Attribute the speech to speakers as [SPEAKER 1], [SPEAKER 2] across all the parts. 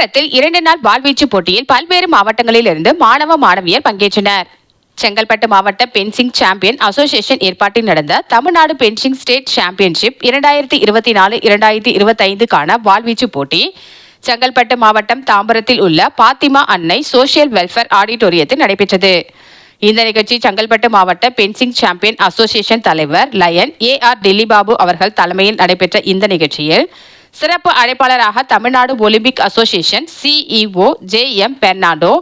[SPEAKER 1] தாம்பரத்தில் இரண்டு நாள் வாழ்வீச்சு போட்டியில் பல்வேறு மாவட்டங்களில் இருந்து மாணவ மாணவியர் பங்கேற்றனர். செங்கல்பட்டு மாவட்ட பென்சிங் சாம்பியன் அசோசியேஷன் ஏற்பாட்டில் நடந்த தமிழ்நாடு பென்சிங் ஸ்டேட் சாம்பியன்ஷிப் இரண்டாயிரத்தி இருபத்தி நாலு இரண்டாயிரத்தி இருபத்தைந்துக்கான வாழ்வீச்சு போட்டி செங்கல்பட்டு மாவட்டம் தாம்பரத்தில் உள்ள பாத்திமா அன்னை சோசியல் வெல்ஃபேர் ஆடிட்டோரியத்தில் நடைபெற்றது. இந்த நிகழ்ச்சி செங்கல்பட்டு மாவட்ட பென்சிங் சாம்பியன் அசோசியேஷன் தலைவர் லயன் ஏ ஆர் டெல்லிபாபு அவர்கள் தலைமையில் நடைபெற்ற இந்த நிகழ்ச்சியில் சிறப்பு அழைப்பாளராக Tamil Nadu Olympic association CEO J M Fernando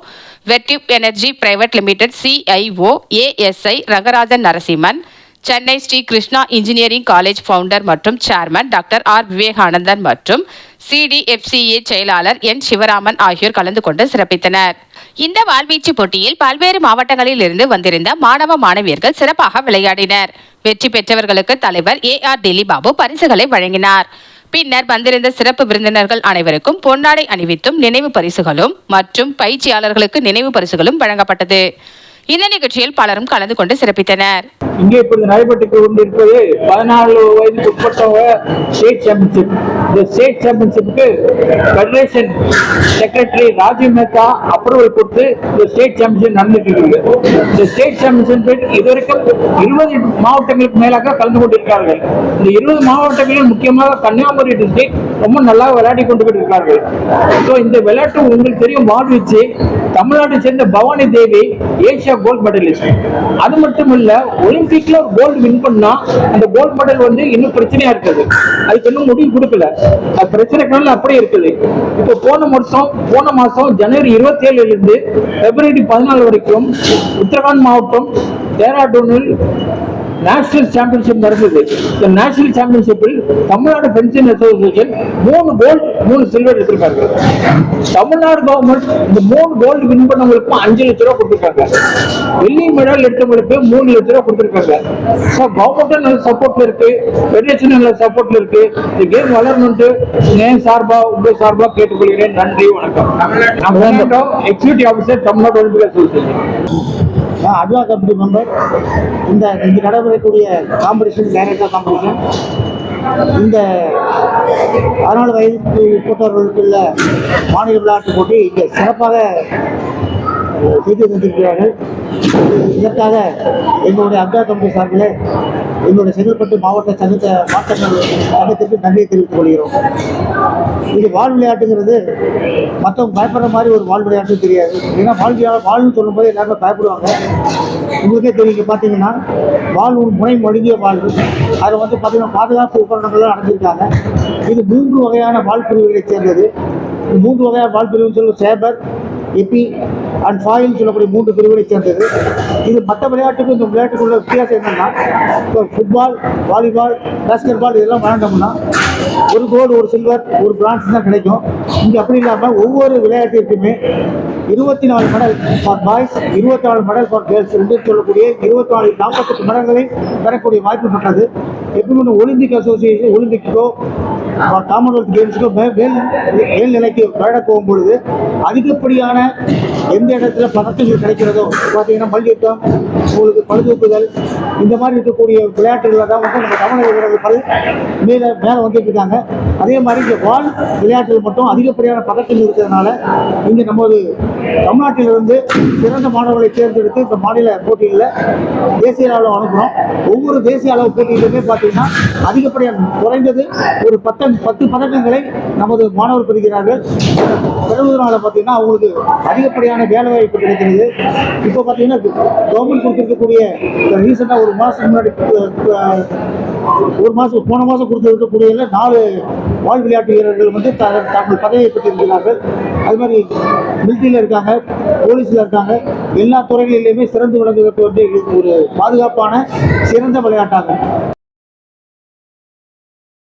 [SPEAKER 1] வெட்டிவ் energy private limited CIO ASI Rangarajan Narasimhan Chennai Sri Krishna engineering college founder மற்றும் சேர்மன் டாக்டர் ஆர் விவேகானந்தன் மற்றும் சிடிஎஃப்சிஏ செயலாளர் என் சிவராமன் ஆகியோர் கலந்து கொண்டு சிறப்பித்தனர். இந்த வாழ்வீச்சு போட்டியில் பல்வேறு மாவட்டங்களில் இருந்து வந்திருந்த மாணவ மாணவியர்கள் சிறப்பாக விளையாடினர். வெற்றி பெற்றவர்களுக்கு தலைவர் ஏ ஆர் டெல்லிபாபு பரிசுகளை வழங்கினார். பின்னர் வந்திருந்த சிறப்பு விருந்தினர்கள் அனைவருக்கும் பொன்னாடை அணிவித்தும் நினைவு பரிசுகளும் மற்றும் பயிற்சியாளர்களுக்கு நினைவு பரிசுகளும் வழங்கப்பட்டது. இந்த நிகழ்ச்சியில் பலரும் கலந்து கொண்டு சிறப்பித்தனர்.
[SPEAKER 2] இங்கே இப்பொழுது நடைபெற்று கொண்டிருப்பது பதினாலு வயதுக்கு உட்பட்டவங்க ஸ்டேட் சாம்பியன்ஷிப் இந்த state சாம்பியன்ஷிப்புக்கு federation secretary Rajiv Mehta approval கொடுத்து இந்த ஸ்டேட் சாம்பியன்ஷிப் நடந்துட்டு இருக்குது. இந்த ஸ்டேட் சாம்பியன்ஷிப் இதுவரைக்கும் இருபது மாவட்டங்களுக்கு மேலாக கலந்து கொண்டிருக்கிறார்கள். இந்த இருபது மாவட்டங்களில் முக்கியமாக கன்னியாகுமரி டிஸ்ட்ரிக்ட் ரொம்ப நல்லா விளையாடி கொண்டு இருக்கிறார்கள் ஸோ இந்த விளையாட்டு உங்களுக்கு தெரியும் வாழ்விச்சு தமிழ்நாட்டை சேர்ந்த Bhavani Devi Asia gold medallist அது மட்டும் இல்ல ஒலிம்பிக்ல ஒரு கோல்டு வின் பண்ணா அந்த கோல்ட் மெடல் வந்து இன்னும் பிரச்சனையா இருக்குது. அதுக்கு இன்னும் முடிவு கொடுக்கல. அது பிரச்சனைக்கான அப்படியே இருக்குது. இப்போ போன வருஷம் போன மாசம் ஜனவரி இருபத்தி ஏழுல இருந்து பிப்ரவரி பதினாலு வரைக்கும் உத்தரகாண்ட் மாவட்டம் டேராடூனில் நேஷனல் சாம்பியன்ஷிப் நடந்தது. இந்த நேஷனல் சாம்பியன்ஷிப்பில் தமிழ்நாடு ஃபென்சிங் அசோசியேஷன் மூணு கோல்டு மூணு சில்வர் எடுத்திருக்காங்க. தமிழ்நாடு கவர்மெண்ட் இந்த மூணு கோல்டு வின் பண்ணவங்களுக்கும் அஞ்சு லட்ச ரூபா கொடுத்துருக்காங்க. வெள்ளி மெடல் எடுத்தவங்களுக்கு மூணு லட்ச ரூபா கொடுத்துருக்காங்க. ஸோ கவர்மெண்ட்டும் நல்ல சப்போர்ட்ல இருக்கு. ஃபெடரேஷன் நல்ல சப்போர்ட்ல இருக்கு. இந்த கேம் வளரணும்ட்டு என் சார்பா உங்க சார்பா கேட்டுக்கொள்கிறேன். நன்றி வணக்கம். Executive officer Tamil Nadu Olympic association
[SPEAKER 3] அட்வா committee member இந்த இங்கு நடைபெறக்கூடிய காம்படிஷன் டைரக்டர் காம்படிஷன் இந்த பதினாலு வயதுக்கு உட்பட்டவர்களுக்குள்ள மாநில விளையாட்டு போட்டி இங்கே சிறப்பாக செய்து தந்திருக்கிறார்கள். இதற்காக எங்களுடைய அட்வா கமிட்டி சார்பில் எங்களுடைய செங்கல்பட்டு மாவட்ட சங்கத்த மாற்றங்கள் சங்கத்திற்கு நன்றியை தெரிவித்துக் கொள்கிறோம். இது வாழ் விளையாட்டுங்கிறது மற்றவங்க பயப்படுற மாதிரி ஒரு வாழ் விளையாட்டு தெரியாது. ஏன்னா வாழ்வியா வாழ்னு சொல்லும்போது எல்லாருமே பயப்படுவாங்க. உங்களுக்கே தெரியும் பார்த்தீங்கன்னா வாழ் ஒரு முனை மொழிங்கிய வாழ்வு அதில் வந்து பார்த்தீங்கன்னா பாதுகாப்பு உபகரணங்கள்லாம் அடைஞ்சிருக்காங்க இது மூன்று வகையான வாழ் பிரிவுகளை சேர்ந்தது. மூன்று வகையான வாழ் பிரிவுன்னு சொல்லுவோம் சேபர் எப்பி அண்ட் ஃபாயில் சொல்லக்கூடிய மூன்று பிரிவுகளை சேர்ந்தது. இது மற்ற விளையாட்டுக்கும் இந்த விளையாட்டுக்குள்ள வித்தியாசம் என்னன்னா இப்போ ஃபுட்பால் வாலிபால் பேஸ்கெட் பால் இதெல்லாம் விளையாண்டோம்னா ஒரு கோல்டு ஒரு சில்வர் ஒரு பிரான்ஸ் தான் கிடைக்கும். இங்கே அப்படி இல்லாமல் ஒவ்வொரு விளையாட்டிற்குமே இருபத்தி நாலு மெடல் ஃபார் பாய்ஸ் இருபத்தி நாலு மெடல் ஃபார் கேர்ள்ஸ் ரெண்டு சொல்லக்கூடிய இருபத்தி நாலு நாற்பத்தெட்டு மெடல்களை பெறக்கூடிய வாய்ப்பு பெற்றது. எப்படி ஒன்று ஒலிம்பிக் அசோசியேஷன் ஒலிம்பிக்கோ காமன்வெல்த் கேம்ஸுக்கோ மே மேல் மேல்நிலைக்கு விளையாட போகும் பொழுது அதிகப்படியான எந்த இடத்துல பதக்கங்கள் கிடைக்கிறதோ பார்த்தீங்கன்னா மல்யுத்தம் உங்களுக்கு பழுதூக்குதல் இந்த மாதிரி இருக்கக்கூடிய விளையாட்டுகளில் தான் வந்து நம்ம தமிழக வீரர்கள் மேலே மேலே வந்துட்டு இருக்காங்க அதே மாதிரி இங்கே வால் விளையாட்டில் மட்டும் அதிகப்படியான பதக்கங்கள் இருக்கிறதுனால இங்கே நமது தமிழ்நாட்டிலிருந்து சிறந்த மாணவர்களை தேர்ந்தெடுத்து இந்த மாநில போட்டிகளில் தேசிய அளவில் அனுப்புகிறோம். ஒவ்வொரு தேசிய அளவு போட்டியிலுமே பார்த்தீங்கன்னா அதிகப்படியாக குறைந்தது ஒரு பத்து பத்து பதக்கங்களை நமது மாணவர் பெறுகிறார்கள். பெறுவதனால பார்த்தீங்கன்னா அவங்களுக்கு அதிகப்படியான வேலை வாய்ப்பு கிடைக்கிறது. இப்போ பார்த்தீங்கன்னா கவர்மெண்ட் கொடுத்துருக்கக்கூடிய ரீசெண்டாக ஒரு மாதத்துக்கு முன்னாடி ஒரு மாதம் போன மாதம் கொடுத்துருக்கக்கூடிய நாலு வாழ் விளையாட்டு வீரர்கள் வந்து த- தங்கள் பதவியை பெற்றிருக்கிறார்கள். அது மாதிரி மிலிட்டரியில் இருக்காங்க போலீஸில் இருக்காங்க எல்லா துறைகளிலுமே சிறந்து விளங்குகிறது வந்து ஒரு பாதுகாப்பான சிறந்த விளையாட்டாகும்